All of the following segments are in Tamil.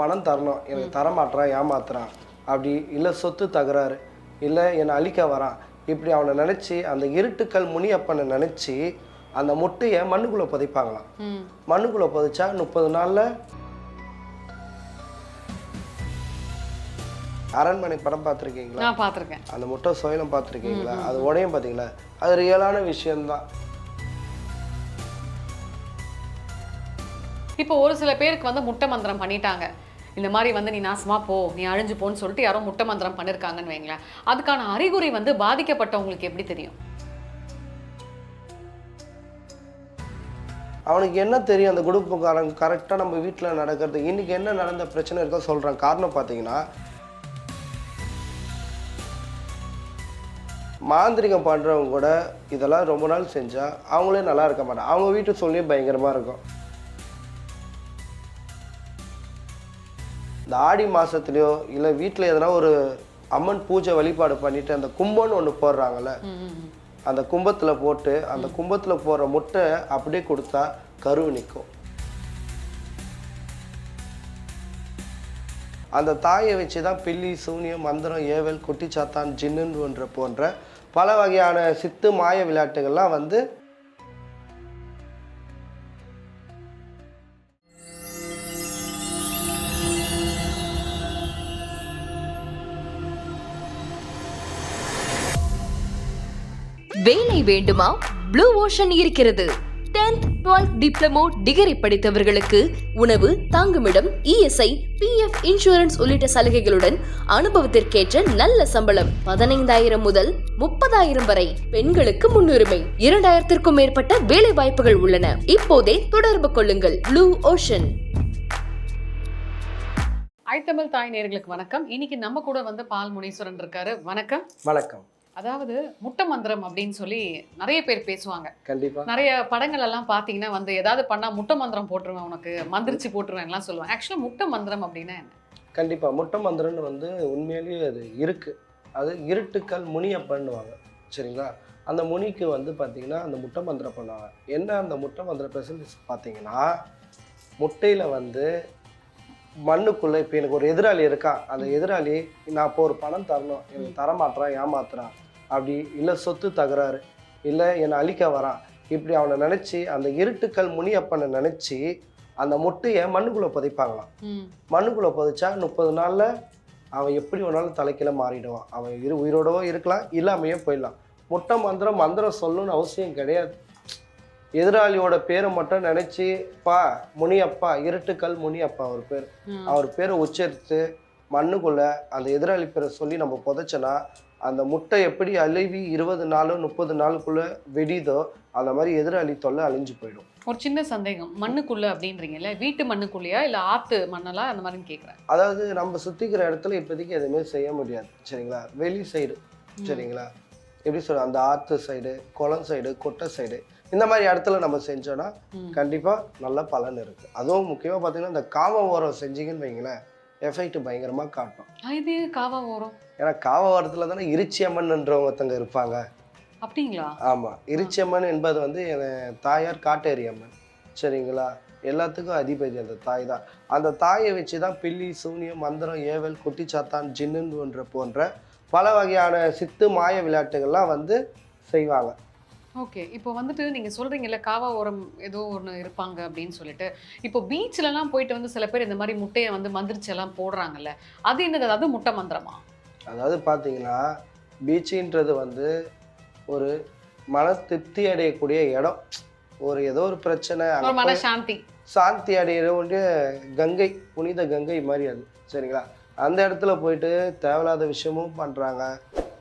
பணம் தரணும். எனக்கு தரமாட்டுறான் ஏமாத்துறான் அப்படி இல்லை சொத்து தகராறு. இல்லை என்னை அழிக்க வரான் இப்படி அவனை நினச்சி அந்த இருட்டுக்கல் முனியப்பனை நினச்சி அந்த முட்டையை மண்ணுக்குள்ளே புதைப்பாங்களாம். மண்ணுக்குள்ளே புதைச்சா முப்பது நாளில் அரண்மனை படம் பார்த்துருக்கீங்களா? பார்த்துருக்கேன். அந்த முட்டை சோயலம் பார்த்துருக்கீங்களா? அது உடையும் பார்த்தீங்களா? அது ரியலான விஷயம்தான். இப்போ ஒரு சில பேருக்கு வந்து முட்டை மந்திரம் பண்ணிட்டாங்க. இந்த மாதிரி வந்து நீ நாசமாக போ நீ அழிஞ்சு போன்னு சொல்லிட்டு யாரோ முட்டை மந்திரம் பண்ணியிருக்காங்கன்னு வைங்களேன். அதுக்கான அறிகுறி வந்து பாதிக்கப்பட்டவங்களுக்கு எப்படி தெரியும்? அவனுக்கு என்ன தெரியும்? அந்த குடும்பக்காரன் கரெக்டாக நம்ம வீட்டில் நடக்கிறது. இன்னைக்கு என்ன நடந்த பிரச்சனை இருக்கோ சொல்கிறேன் காரணம் பார்த்தீங்கன்னா மாந்திரிகம் பண்ணுறவங்க கூட இதெல்லாம் ரொம்ப நாள் செஞ்சால் அவங்களே நல்லா இருக்க மாட்டாங்க. அவங்க வீட்டு சொல்லியே பயங்கரமாக இருக்கும். இந்த ஆடி மாதத்துலேயோ இல்லை வீட்டில் எதனா ஒரு அம்மன் பூஜை வழிபாடு பண்ணிட்டு அந்த கும்பம்னு ஒன்று போடுறாங்கல்ல. அந்த கும்பத்தில் போட்டு அந்த கும்பத்தில் போடுற முட்டை அப்படியே கொடுத்தா கரு நிற்கும் அந்த தாயை வச்சு தான் பில்லி சூனியம் மந்திரம் ஏவல் குட்டிச்சாத்தான் ஜின்னுன்ற போன்ற பல வகையான சித்து மாய விளையாட்டுகள்லாம் வந்து வேலை வேண்டுமா? ப்ளூ ஓஷன் இருக்கிறது. 10th 12th டிப்ளமோ டிகிரி படித்தவர்களுக்கு உணவு தங்குமிடம் இஎஸ்ஐ பிஎஃப் இன்சூரன்ஸ் உள்ளிட்ட சலுகைகளுடன் அனுபவத்திற்கேற்ற நல்ல சம்பளம் பதினைந்தாயிரம் முதல் முப்பதாயிரம் வரை பெண்களுக்கு முன்னுரிமை. இரண்டாயிரத்திற்கும் மேற்பட்ட வேலை வாய்ப்புகள் உள்ளன. இப்போதே தொடர்பு கொள்ளுங்கள். ப்ளூ ஓஷன் ஐத்தமிழ் தாய் நேர்களுக்கு வணக்கம். இன்னைக்கு நம்ம கூட வந்து பால் முனீஸ்வரன் இருக்காரு. வணக்கம். வணக்கம். அதாவது முட்டை மந்திரம் அப்படின்னு சொல்லி நிறைய பேர் பேசுவாங்க. கண்டிப்பாக நிறைய படங்கள் எல்லாம் பார்த்தீங்கன்னா வந்து ஏதாவது பண்ணா முட்டை மந்திரம் போட்டுருவேன் உனக்கு மந்திரிச்சு போட்டுருவேன் எல்லாம் சொல்லுவேன் ஆக்சுவலாக முட்டை மந்திரம் அப்படின்னா என்ன? கண்டிப்பாக முட்டை மந்திரம்னு வந்து உண்மையிலேயே அது இருக்குது அது இருட்டுக்கல் முனியப்பண்ணுவாங்க சரிங்களா? அந்த முனிக்கு வந்து பார்த்தீங்கன்னா அந்த முட்டை மந்திரம் பண்ணுவாங்க. என்ன அந்த முட்டை மந்திர ஃபெசிலிட்டிஸ் பார்த்தீங்கன்னா முட்டையில் வந்து மண்ணுக்குள்ளே இப்போ எனக்கு ஒரு எதிராளி இருக்கான் அந்த எதிராளி நான் இப்போ ஒரு பணம் தரணும். எனக்கு தரமாட்டுறான் ஏமாத்துறான் அப்படி இல்லை சொத்து தகராறு இல்லை என்னை அழிக்க வரான். இப்படி அவனை நினச்சி அந்த இருட்டுக்கல் முனியப்பனை நினச்சி அந்த முட்டையை மண்ணுக்குள்ளே புதைப்பாங்களாம். மண்ணுக்குள்ளே புதைச்சா முப்பது நாளில் அவன் எப்படி வேணாலும் தலைக்கீழ மாறிடுவான். அவன் இரு உயிரோடவோ இருக்கலாம் இல்லாமையே போயிடலாம். முட்டை மந்திரம் மந்திரம் சொல்லணும்னு அவசியம் கிடையாது. எதிராளியோட பேரை மட்டும் நினச்சி பா முனியப்பா இருட்டுக்கல் முனியப்பா அவர் பேர். அவர் பேரை உச்சரித்து மண்ணுக்குள்ள அந்த எதிராளி பேரை சொல்லி நம்ம புதைச்சோன்னா அந்த முட்டை எப்படி அழுவி இருபது நாளோ முப்பது நாளுக்குள்ள வெடிதோ அந்த மாதிரி எதிராளி தொல்லை அழிஞ்சு போயிடும். ஒரு சின்ன சந்தேகம். மண்ணுக்குள்ள அப்படின்றீங்கல்ல வீட்டு மண்ணுக்குள்ளயா இல்ல ஆத்து மண்ணெல்லாம் அந்த மாதிரின்னு கேக்குறேன். அதாவது நம்ம சுத்திக்கிற இடத்துல இப்போதைக்கு எதுவுமே செய்ய முடியாது. சரிங்களா? வெளி சைடு சரிங்களா? எப்படி சொல்ற அந்த ஆற்று சைடு குளம் சைடு கொட்டை சைடு இந்த மாதிரி இடத்துல நம்ம செஞ்சோன்னா ம். கண்டிப்பாா நல்ல பலன் இருக்கு. அதுவும் முக்கியமா பார்த்தீங்கன்னா இந்த காம ஓரம் செஞ்சீங்கன்னு வைங்களேன். எஃபெக்ட் பயங்கரமா காட்டும். இது காவா ஓரம். ஏன்னா காவ ஓரத்துல தானே இருச்சி அம்மன்ன்ற ஒருத்தங்க இருப்பாங்க. அப்படிங்களா? ஆமா. இருச்சி அம்மன் என்பது வந்து என் தாயார் காட்டேரி அம்மன். சரிங்களா? எல்லாத்துக்கும் அதிபதி அந்த தாய் தான். அந்த தாயை வச்சு தான் பில்லி சூனியம் மந்திரம் ஏவல் குட்டிச்சாத்தான் ஜின்னுன்ற போன்ற பல வகையான சித்து மாய விளையாட்டுகள்லாம் வந்து செய்வாங்க. ஓகே. இப்போ வந்துட்டு நீங்க சொல்றீங்கல்ல காவா ஓரம் ஏதோ ஒன்று இருப்பாங்க அப்படின்னு சொல்லிட்டு. இப்போ பீச்லலாம் போயிட்டு வந்து சில பேர் இந்த மாதிரி முட்டையை வந்து மந்திரிச்சு எல்லாம் போடுறாங்கல்ல அது என்னது? அது முட்டை மந்திரமா? அதாவது பார்த்தீங்கன்னா பீச்சுன்றது வந்து ஒரு மன திருப்தி அடையக்கூடிய இடம். ஒரு ஏதோ ஒரு பிரச்சனை மன சாந்தி சாந்தி அடையிற ஒன்று கங்கை புனித கங்கை மாதிரி அது. சரிங்களா? அந்த இடத்துல போயிட்டு தேவையில்லாத விஷயமும் பண்ணுறாங்க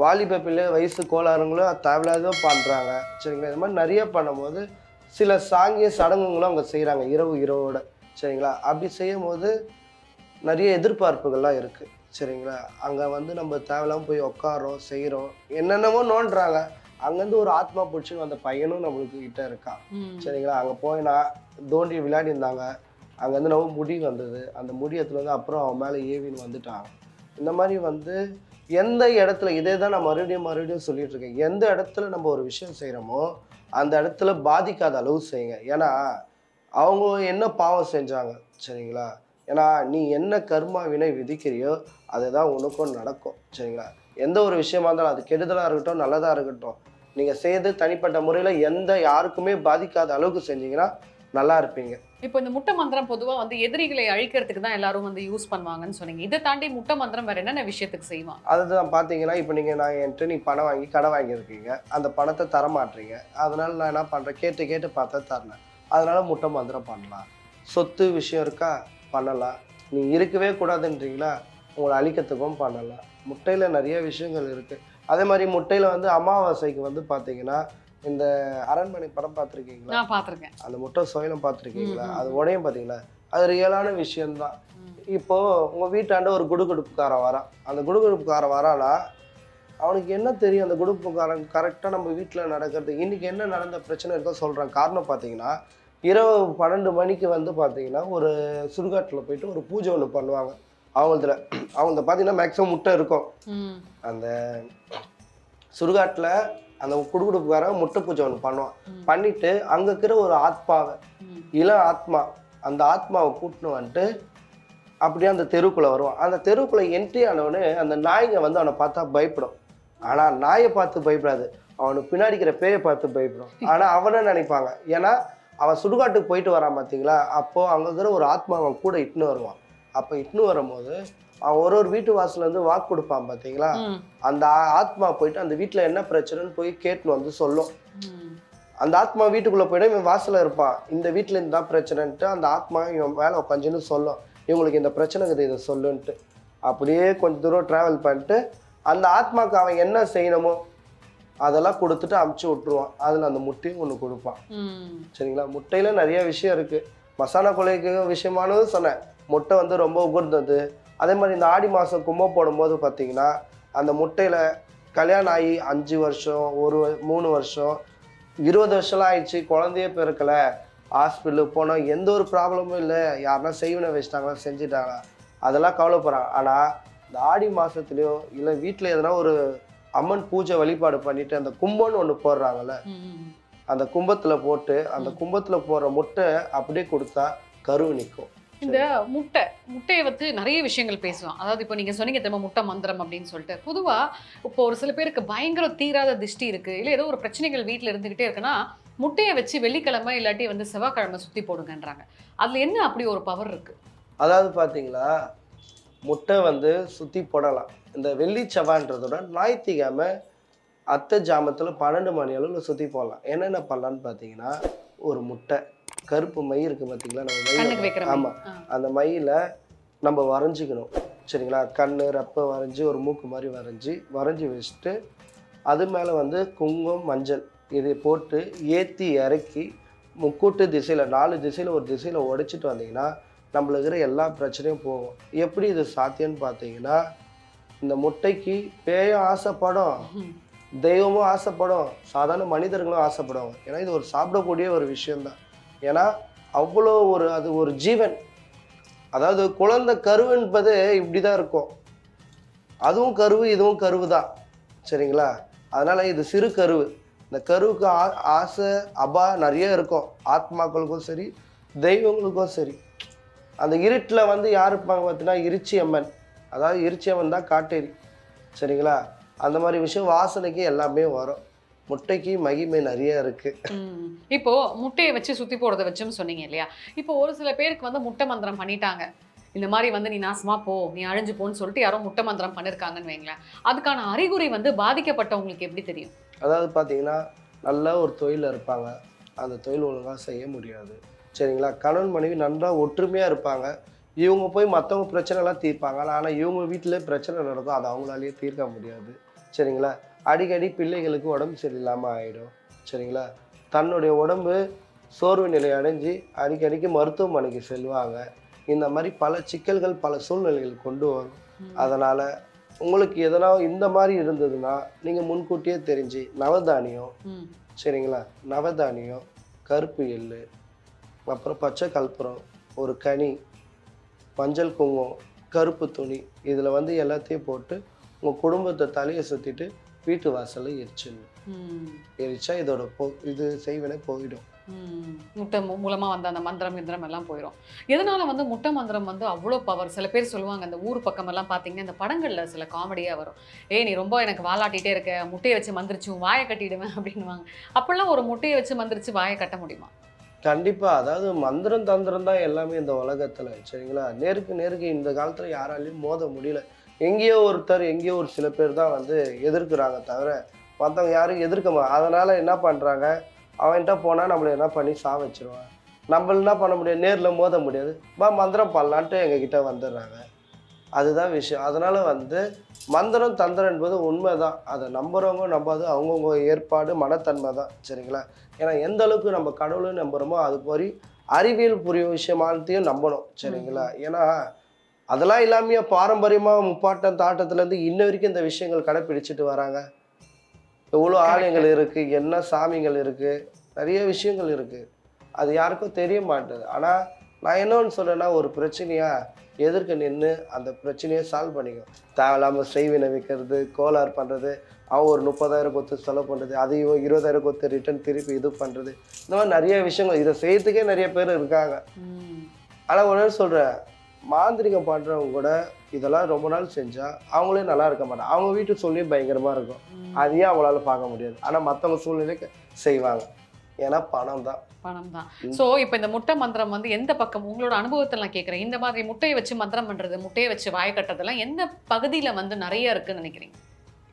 வாலிப பிள்ளை வயசு கோளாறுங்களும் தேவையில்லாத பண்ணுறாங்க சரிங்களா? இந்த மாதிரி நிறைய பண்ணும்போது சில சாங்கிய சடங்குங்களும் அவங்க செய்கிறாங்க இரவு இரவோட. சரிங்களா? அப்படி செய்யும் போது நிறைய எதிர்பார்ப்புகள்லாம் இருக்குது சரிங்களா? அங்கே வந்து நம்ம தேவையில்லாம போய் உட்காரோம் செய்கிறோம் என்னென்னமோ நோண்டுறாங்க. அங்கேருந்து ஒரு ஆத்மா பிடிச்சி அந்த பையனும் நம்மளுக்கு கிட்ட இருக்கான். சரிங்களா? அங்கே போய் நான் தோண்டி விளையாடி இருந்தாங்க. அங்கேருந்து நம்ம முடி வந்தது. அந்த முடி எடுத்துட்டு வந்து அப்புறம் அவன் மேலே ஏவின்னு வந்துட்டான். இந்த மாதிரி வந்து எந்த இடத்துல இதே தான் நான் மறுபடியும் மறுபடியும் சொல்லிட்டு இருக்கேன் எந்த இடத்துல நம்ம ஒரு விஷயம் செய்கிறோமோ அந்த இடத்துல பாதிக்காத அளவு செய்யுங்க. ஏன்னா அவங்க என்ன பாவம் செஞ்சாங்க சரிங்களா? ஏன்னா நீ என்ன கர்மா வினை விதிக்கிறியோ அதுதான் உனக்கும் நடக்கும் சரிங்களா? எந்த ஒரு விஷயமா இருந்தாலும் அது கெடுதலாக இருக்கட்டும் நல்லதாக இருக்கட்டும். நீங்கள் செய்து தனிப்பட்ட முறையில் எந்த யாருக்குமே பாதிக்காத அளவுக்கு செஞ்சீங்கன்னா நல்லா இருப்பீங்க. இப்போ இந்த முட்டை மந்திரம் பொதுவா வந்து எதிரிகளை அழிக்கிறதுக்கு தான் எல்லாரும் வந்து யூஸ் பண்ணுவாங்கன்னு சொன்னீங்க. இதை தாண்டி முட்டை மந்திரம் வேற என்னென்ன விஷயத்துக்கு செய்வாங்க? அதுதான் பார்த்தீங்கன்னா இப்போ நீங்கள் நான் என்கிட்ட நீ பணம் வாங்கி கடை வாங்கியிருக்கீங்க. அந்த பணத்தை தர மாட்டீங்க அதனால நான் என்ன பண்ணுறேன் கேட்டு கேட்டு பார்த்தா தரல. அதனால முட்டை மந்திரம் பண்ணலாம். சொத்து விஷயம் இருக்கா? பண்ணலாம். நீ இருக்கவே கூடாதுன்றீங்களா? உங்களை அழிக்கிறதுக்கும் பண்ணலாம். முட்டையில் நிறைய விஷயங்கள் இருக்குது அதே மாதிரி முட்டையில் வந்து அமாவாசைக்கு வந்து பார்த்தீங்கன்னா இந்த அரண்மனை படம் பார்த்துருக்கீங்களா? நான் பார்த்திருக்கேன். அந்த முட்டை சோயிலம் பார்த்துருக்கீங்களா? அது உடையும் பார்த்தீங்களா? அது ரியலான விஷயம்தான். இப்போ உங்க வீட்டாண்ட ஒரு குடுகுடுப்புக்காரன் வரான். அந்த குடுகுடுப்புக்காரன் வரானா அவனுக்கு என்ன தெரியும் அந்த குடுப்புக்காரன் கரெக்டாக நம்ம வீட்டில் நடக்கிறது? இன்னைக்கு என்ன நடந்த பிரச்சனை இருக்கோ சொல்கிறேன் காரணம் பார்த்தீங்கன்னா இரவு பன்னெண்டு மணிக்கு வந்து பார்த்தீங்கன்னா ஒரு சுடுகாட்டில் போயிட்டு ஒரு பூஜை ஒன்று பண்ணுவாங்க. அவங்களதுல அவங்கள பார்த்தீங்கன்னா மேக்ஸிமம் முட்டை இருக்கும். அந்த சுடுகாட்டில் அந்த குடுகுடுப்புக்காரன் முட்டை பூஜை ஒன்று பண்ணுவான். பண்ணிட்டு அங்கே இருக்கிற ஒரு ஆத்மாவை ம். இள ஆத்மா அந்த ஆத்மாவை கூட்டின்னு வந்துட்டு அப்படியே அந்த தெருவுக்குள்ளே வருவான். அந்த தெருவுக்குள்ளே என்ட்ரி ஆனவொடனே அந்த நாய்ங்க வந்து அவனை பார்த்தா பயப்படும். ஆனால் நாயை பார்த்து பயப்படாது. அவனுக்கு பின்னாடி இருக்கிற பேயை பார்த்து பயப்படும். ஆனால் அவனை நினைப்பாங்க. ஏன்னா அவன் சுடுகாட்டுக்கு போயிட்டு வரான் பார்த்தீங்களா அப்போது அங்கே இருக்கிற ஒரு ஆத்மா அவன் கூட இட்டுன்னு வருவான். அப்போ இட்டுன்னு வரும்போது அவன் ஒரு ஒரு வீட்டு வாசல்ல இருந்து வாக்கு கொடுப்பான் பார்த்தீங்களா ம். அந்த ஆத்மா போயிட்டு அந்த வீட்டில் என்ன பிரச்சனைன்னு போய் கேட்டுன்னு வந்து சொல்லும். அந்த ஆத்மா வீட்டுக்குள்ளே போயிடும் இவன் வாசல்ல இருப்பான். இந்த வீட்டில் தான் பிரச்சனைன்ட்டு அந்த ஆத்மா இவன் மேலே உட்காந்துன்னு சொல்லும். இவங்களுக்கு இந்த பிரச்சனை இருக்குது இதை சொல்லுன்ட்டு. அப்படியே கொஞ்சம் தூரம் ட்ராவல் பண்ணிட்டு அந்த ஆத்மாக்கு அவன் என்ன செய்யணுமோ அதெல்லாம் கொடுத்துட்டு அமுச்சு விட்ருவான் அதில் அந்த முட்டையும் ஒன்று கொடுப்பான். சரிங்களா? முட்டையில் நிறைய விஷயம் இருக்குது மசாலா கொலைக்கு விஷயமானதும் சொன்னேன். முட்டை வந்து ரொம்ப உகர்ந்தது அதே மாதிரி இந்த ஆடி மாதம் கும்பம் போடும்போது பார்த்தீங்கன்னா அந்த முட்டையில் கல்யாணம் ஆகி அஞ்சு வருஷம் ஒரு மூணு வருஷம் இருபது வருஷம்லாம் ஆயிடுச்சு குழந்தையே பிறக்கலை ஹாஸ்பிட்டலுக்கு போனோம் எந்த ஒரு ப்ராப்ளமும் இல்லை யாருன்னா செய்வனை வச்சிட்டாங்களா செஞ்சுட்டாங்களா அதெல்லாம் கவலைப்படுறாங்க. ஆனால் இந்த ஆடி மாதத்துலேயோ இல்லை வீட்டில் எதனா ஒரு அம்மன் பூஜை வழிபாடு பண்ணிட்டு அந்த கும்பம்னு ஒன்று போடுறாங்கல்ல. அந்த கும்பத்தில் போட்டு அந்த கும்பத்தில் போடுற முட்டை அப்படியே கொடுத்தா கரு நிற்கும். இந்த முட்டை முட்டையை வந்து நிறைய விஷயங்கள் பேசுவோம் அதாவது இப்போ நீங்க சொன்னீங்க தெரியுமா முட்டை மந்திரம் அப்படின்னு சொல்லிட்டு. பொதுவா இப்போ ஒரு சில பேருக்கு பயங்கர தீராத திஷ்டி இருக்கு. இல்ல ஏதோ ஒரு பிரச்சனைகள் வீட்ல இருந்துகிட்டே இருக்குன்னா முட்டையை வச்சு வெள்ளிக்கிழமை இல்லாட்டி வந்து செவ்வாய்க்கிழமை சுத்தி போடுங்கன்றாங்க. அதுல என்ன அப்படி ஒரு பவர் இருக்கு? அதாவது பார்த்தீங்களா முட்டை வந்து சுற்றி போடலாம். இந்த வெள்ளி செவ்வாய்ன்றதோட ஞாயிற்றுக்கிழமை அத்தை ஜாமத்தில் பன்னெண்டு மணி அளவில் சுற்றி போடலாம். என்னென்ன பண்ணலான்னு பார்த்தீங்கன்னா ஒரு முட்டை. கருப்பு மை இருக்குது பார்த்தீங்களா நம்ம மை. ஆமாம். அந்த மையில் நம்ம வரைஞ்சிக்கணும். சரிங்களா? கண் ரப்பை வரைஞ்சி ஒரு மூக்கு மாதிரி வரைஞ்சி வரைஞ்சி வச்சுட்டு அது மேலே வந்து குங்குமம் மஞ்சள் இதை போட்டு ஏற்றி இறக்கி முக்கூட்டு திசையில் நாலு திசையில் ஒரு திசையில் உடைச்சிட்டு வந்தீங்கன்னா நம்மளுக்கு இருக்கிற எல்லா பிரச்சனையும் போகும். எப்படி இது சாத்தியம்னு பார்த்தீங்கன்னா இந்த முட்டைக்கு பேயும் ஆசைப்படும். தெய்வமும் ஆசைப்படும். சாதாரண மனிதர்களும் ஆசைப்படுவாங்க. ஏன்னா இது ஒரு சாப்பிடக்கூடிய ஒரு விஷயம்தான். ஏன்னா அவ்வளோ ஒரு அது ஒரு ஜீவன். அதாவது குழந்தை கரு என்பது இப்படி தான் இருக்கும். அதுவும் கருவு இதுவும் கருவு தான் சரிங்களா? அதனால் இது சிறு கருவு. இந்த கருவுக்கு ஆ ஆசை அபா நிறைய இருக்கும். ஆத்மாக்களுக்கும் சரி தெய்வங்களுக்கும் சரி. அந்த இருட்டில் வந்து யார் இருப்பாங்க பார்த்தீங்கன்னா இருச்சி அம்மன். அதாவது இருச்சி அம்மன் தான் காட்டேரி. சரிங்களா? அந்த மாதிரி விஷயம் வாசனைக்கு எல்லாமே வரும். முட்டைக்கு மகிமை நிறைய இருக்குது ம். இப்போ முட்டையை வச்சு சுத்தி போடுறத வச்சும் சொன்னீங்க இல்லையா? இப்போ ஒரு சில பேருக்கு வந்து முட்டை மந்திரம் பண்ணிட்டாங்க. இந்த மாதிரி வந்து நீ நாசமா போ நீ அழிஞ்சு போன்னு சொல்லிட்டு யாரோ முட்டை மந்திரம் பண்ணிருக்காங்கன்னு வைங்களேன். அதுக்கான அறிகுறி வந்து பாதிக்கப்பட்டவங்களுக்கு எப்படி தெரியும்? அதாவது பார்த்தீங்கன்னா நல்ல ஒரு தொழிலில் இருப்பாங்க. அந்த தொழில் ஒழுங்காக செய்ய முடியாது. சரிங்களா? கணவன் மனைவி நன்றா ஒற்றுமையாக இருப்பாங்க. இவங்க போய் மற்றவங்க பிரச்சனைலாம் தீர்ப்பாங்க. ஆனால் இவங்க வீட்டிலே பிரச்சனை நடக்கும் அதை அவங்களாலேயே தீர்க்க முடியாது. சரிங்களா? அடிக்கடி பிள்ளைகளுக்கு உடம்பு சரியில்லாமல் ஆகிடும் சரிங்களா? தன்னுடைய உடம்பு சோர்வு நிலை அடைஞ்சு அடிக்கடிக்கு மருத்துவமனைக்கு செல்வாங்க. இந்த மாதிரி பல சிக்கல்கள் பல சூழ்நிலைகள் கொண்டு வரும். அதனால் உங்களுக்கு எதனா இந்த மாதிரி இருந்ததுன்னா நீங்கள் முன்கூட்டியே தெரிஞ்சு நவதானியம். சரிங்களா? நவதானியம் கருப்பு எள்ளு அப்புறம் பச்சை கற்பூரம் ஒரு கனி மஞ்சள் குங்குமம் கருப்பு துணி இதில் வந்து எல்லாத்தையும் போட்டு உங்கள் குடும்பத்தை தலையை சுற்றிட்டு வீட்டு வாசலில் எரிச்சிடணும். எரிச்சா இதோட போ இது செய்வனே போயிடும். முட்டை மூ- மூலமா வந்த அந்த மந்திரம் கிந்திரம் எல்லாம் போயிடும் எதனால வந்து முட்டை மந்திரம் வந்து அவ்வளோ பவர் சில பேர் சொல்லுவாங்க அந்த ஊர் பக்கம் எல்லாம் பார்த்தீங்கன்னா இந்த படங்கள்ல சில காமெடியா வரும். ஏய் நீ ரொம்ப எனக்கு வாலாட்டிட்டே இருக்க. முட்டையை வச்சு மந்திரிச்சு வாயை கட்டிடுவேன் அப்படின்னுவாங்க. அப்பெல்லாம் ஒரு முட்டையை வச்சு மந்திரிச்சு வாயை கட்ட முடியுமா? கண்டிப்பா. அதாவது மந்திரம் தந்திரம் தான் எல்லாமே இந்த உலகத்துல சரிங்களா? நேருக்கு நேருக்கு இந்த காலத்துல யாராலையும் மோத முடியல. எங்கேயோ ஒருத்தர் எங்கேயோ ஒரு சில பேர் தான் வந்து எதிர்க்கிறாங்க தவிர மற்றவங்க யாரும் எதிர்க்க அதனால் என்ன பண்ணுறாங்க அவன்கிட்ட போனால் நம்மளை என்ன பண்ணி சா வச்சிருவான்? நம்ம என்ன பண்ண முடியாது? நேரில் மோத முடியாது. பா மந்திரம் பண்ணலான்ட்டு எங்ககிட்ட வந்துடுறாங்க. அதுதான் விஷயம். அதனால் வந்து மந்திரம் தந்திரம் என்பது உண்மை தான் அதை நம்புகிறவங்க நம்பாது. அவங்கவுங்க ஏற்பாடு மனத்தன்மை தான். சரிங்களா? ஏன்னா எந்த அளவுக்கு நம்ம கடவுளை நம்புகிறோமோ அது மாதிரி அறிவியல் புரிய விஷயமானத்தையும் நம்பணும். சரிங்களா? ஏன்னா அதெல்லாம் இல்லாமையே பாரம்பரியமாக முப்பாட்டம் தாட்டத்துலேருந்து இன்ன வரைக்கும் இந்த விஷயங்கள் கடைப்பிடிச்சிட்டு வராங்க. எவ்வளோ ஆலயங்கள் இருக்குது என்ன சாமிகள் இருக்குது நிறைய விஷயங்கள் இருக்குது அது யாருக்கும் தெரிய மாட்டேது. ஆனால் நான் என்னன்னு சொல்றேன்னா ஒரு பிரச்சனையா எதிர்க்க நின்று அந்த பிரச்சனையை சால்வ் பண்ணிக்கும். தேவையில்லாமல் செய்வினை வைக்கிறது கோளாறு பண்ணுறது அவன் ஒரு முப்பதாயிரம் கொத்து செலவு பண்ணுறது அதையும் இருபதாயிரம் கொத்து ரிட்டர்ன் திருப்பி இது பண்ணுறது இந்த மாதிரி நிறைய விஷயங்கள் இதை செய்யறதுக்கே நிறைய பேர் இருக்காங்க. ஆனால் நாள் சொல்கிறேன் மாந்திரிகம் பண்ணுறவங்க கூட இதெல்லாம் ரொம்ப நாள் செஞ்சால் அவங்களே நல்லா இருக்க மாட்டாங்க. அவங்க வீட்டு சூழ்நிலையும் பயங்கரமாக இருக்கும். ம். அதையே அவங்களால பார்க்க முடியாது. ஆனால் மற்றவங்க சூழ்நிலைக்கு செய்வாங்க. ஏன்னா பணம் தான். பணம் தான். சோ இப்போ இந்த முட்டை மந்திரம் வந்து எந்த பக்கம்? உங்களோட அனுபவத்தில் நான் கேட்குறேன் இந்த மாதிரி முட்டையை வச்சு மந்திரம் பண்றது முட்டையை வச்சு வாயை கட்டுறதெல்லாம் எந்த பகுதியில வந்து நிறைய இருக்குன்னு நினைக்கிறீங்க?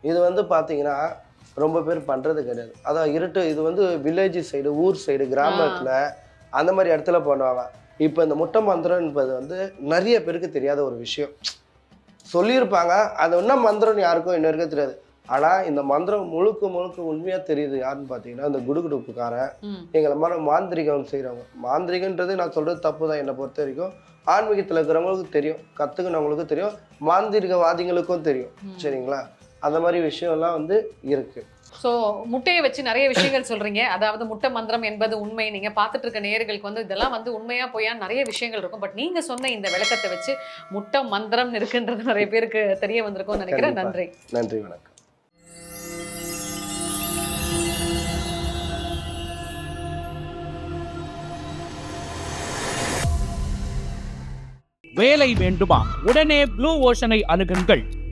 இது வந்து பார்த்தீங்கன்னா ரொம்ப பேர் பண்ணுறது கிடையாது. அதான் இருட்டு இது வந்து வில்லேஜ் சைடு ஊர் சைடு கிராமத்தில் அந்த மாதிரி இடத்துல பண்ணுவாங்க. இப்போ இந்த முட்டை மந்திரம் என்பது வந்து நிறைய பேருக்கு தெரியாத ஒரு விஷயம். சொல்லியிருப்பாங்க அது என்ன மந்திரம்னு யாருக்கும் இன்ன வரைக்கும் தெரியாது. ஆனால் இந்த மந்திரம் முழுக்க முழுக்க உண்மையாக தெரியுது யாருன்னு பார்த்தீங்கன்னா இந்த குடுகுடுப்புக்காரன். எங்களை மாதிரி மாந்திரிகம் செய்கிறவங்க மாந்திரிகன்றது நான் சொல்கிறது தப்பு தான் என்னை பொறுத்த வரைக்கும். ஆன்மீகத்தில் இருக்கிறவங்களுக்கு தெரியும் கற்றுக்கினவங்களுக்கும் தெரியும் மாந்திரிகவாதிகளுக்கும் தெரியும். சரிங்களா? அந்த மாதிரி விஷயம்லாம் வந்து இருக்குது ஸோ முட்டையை வச்சு நிறைய விஷயங்கள் சொல்றீங்க. அதாவது முட்டை மந்திரம் என்பது உண்மை. நீங்க பார்த்துட்டு இருக்க நேயர்களுக்கு வந்து இதெல்லாம் வந்து உண்மையா பொய்யா நிறைய விஷயங்கள் இருக்கும். பட் நீங்க சொன்ன இந்த விளக்கத்தை வச்சு முட்டை மந்திரம் இருக்குன்றது நிறைய பேருக்கு தெரிய வந்திருக்கும்னு நினைக்கிறேன். நன்றி. நன்றி வணக்கம். வேலை வேண்டுமா? உடனே ப்ளூ ஓஷனை அணுகுங்கள்.